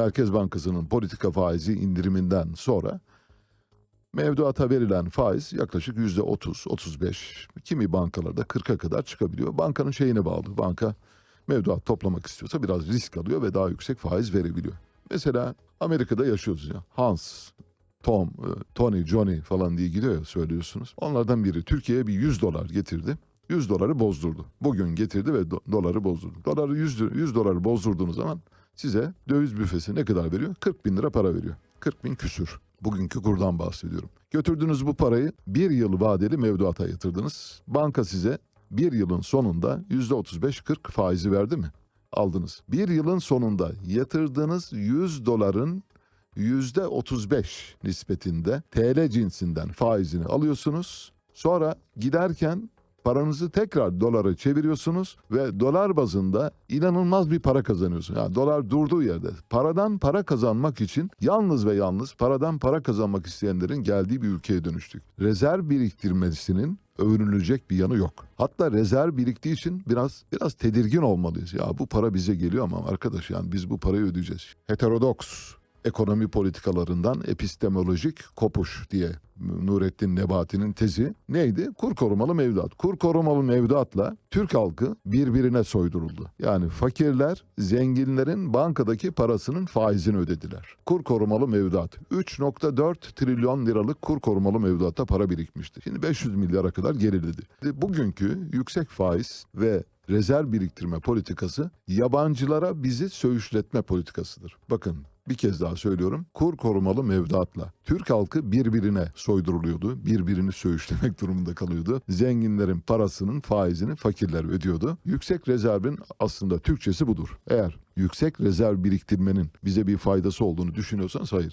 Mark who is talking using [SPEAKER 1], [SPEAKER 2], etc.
[SPEAKER 1] Merkez Bankası'nın politika faizi indiriminden sonra mevduata verilen faiz yaklaşık yüzde 30, 35, kimi bankalarda 40'a kadar çıkabiliyor. Bankanın şeyine bağlı. Banka mevduat toplamak istiyorsa biraz risk alıyor ve daha yüksek faiz verebiliyor. Mesela Amerika'da yaşıyoruz ya. Hans, Tom, e, Tony, Johnny falan diye gidiyor ya söylüyorsunuz. Onlardan biri Türkiye'ye bir 100 dolar getirdi. 100 doları bozdurdu. Bugün getirdi ve do- doları bozdurdu. Doları 100, 100 doları bozdurduğunuz zaman size döviz büfesi ne kadar veriyor? 40 bin lira para veriyor. 40 bin küsür. Bugünkü kurdan bahsediyorum. Götürdüğünüz bu parayı bir yıl vadeli mevduata yatırdınız. Banka size bir yılın sonunda %35-40 faizi verdi mi? Aldınız. Bir yılın sonunda yatırdığınız 100 doların %35 nispetinde TL cinsinden faizini alıyorsunuz. Sonra giderken paranızı tekrar dolara çeviriyorsunuz ve dolar bazında inanılmaz bir para kazanıyorsunuz. Yani dolar durduğu yerde paradan para kazanmak için yalnız ve yalnız paradan para kazanmak isteyenlerin geldiği bir ülkeye dönüştük. Rezerv biriktirmesinin övünülecek bir yanı yok. Hatta rezerv biriktiği için biraz biraz tedirgin olmalıyız. Ya bu para bize geliyor ama arkadaş yani biz bu parayı ödeyeceğiz. Heterodoks ekonomi politikalarından epistemolojik kopuş diye Nurettin Nebati'nin tezi neydi? Kur korumalı mevduat. Kur korumalı mevduatla Türk halkı birbirine soyduruldu. Yani fakirler zenginlerin bankadaki parasının faizini ödediler. Kur korumalı mevduat. 3.4 trilyon liralık kur korumalı mevduatta para birikmişti. Şimdi 500 milyara kadar geriledi. Bugünkü yüksek faiz ve rezerv biriktirme politikası yabancılara bizi söğüşletme politikasıdır. Bakın bir kez daha söylüyorum. Kur korumalı mevduatla Türk halkı birbirine soyduruluyordu. Birbirini söğüşlemek durumunda kalıyordu. Zenginlerin parasının faizini fakirler ödüyordu. Yüksek rezervin aslında Türkçesi budur. Eğer yüksek rezerv biriktirmenin bize bir faydası olduğunu düşünüyorsanız hayır.